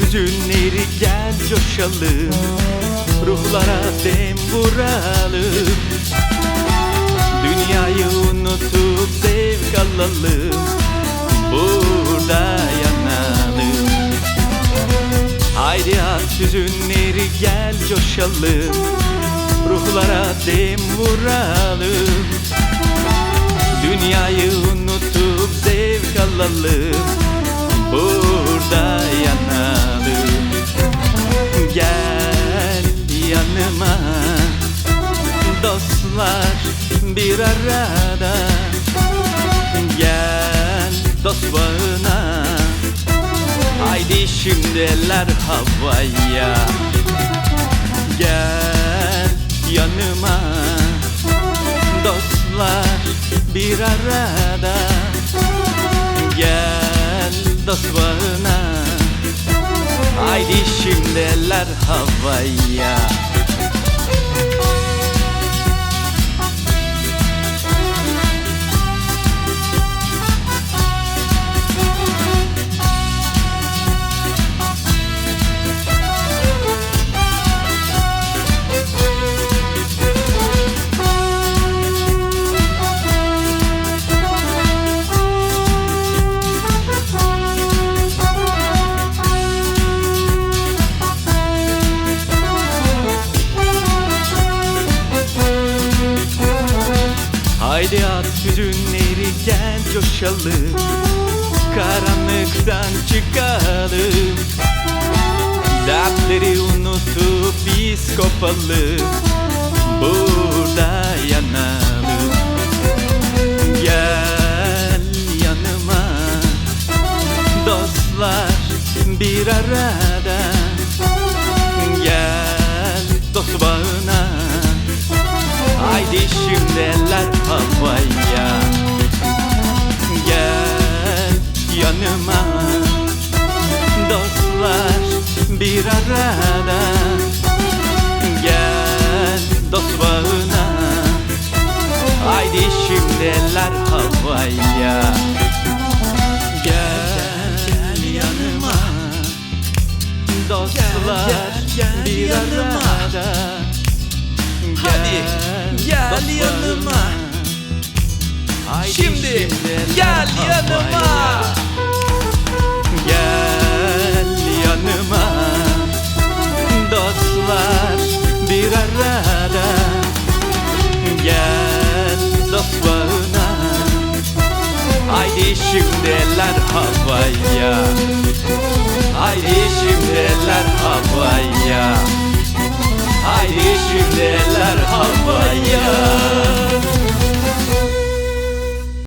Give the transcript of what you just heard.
hüzünleri gel coşalım. Ruhlara dem vuralım. Dünyayı unutup zevk alalım. Burada yanalım. Haydi at hüzünleri gel coşalım. Ruhlara dem vuralım. Dünyayı unutup zevk alalım. Burada Dostlar bir arada. Gel dost bağına. Haydi şimdi eller havaya. Gel yanıma. Dostlar bir arada. Gel dost bağına. Haydi şimdi eller havaya Haydi at hüzünleri gel coşalım. Karanlıktan çıkalım. Dertleri unutup biz kopalım. Burada yanalım. Gel yanıma. Dostlar bir arada bir arada. Gel dost bağına. Haydi şimdi eller havaya. Gel, gel yanıma. Dostlar gel, gel bir yanıma. arada. Hadi, gel yanıma. Haydi Şimdi gel Haydi şimdi eller havaya. Haydi şimdi eller havaya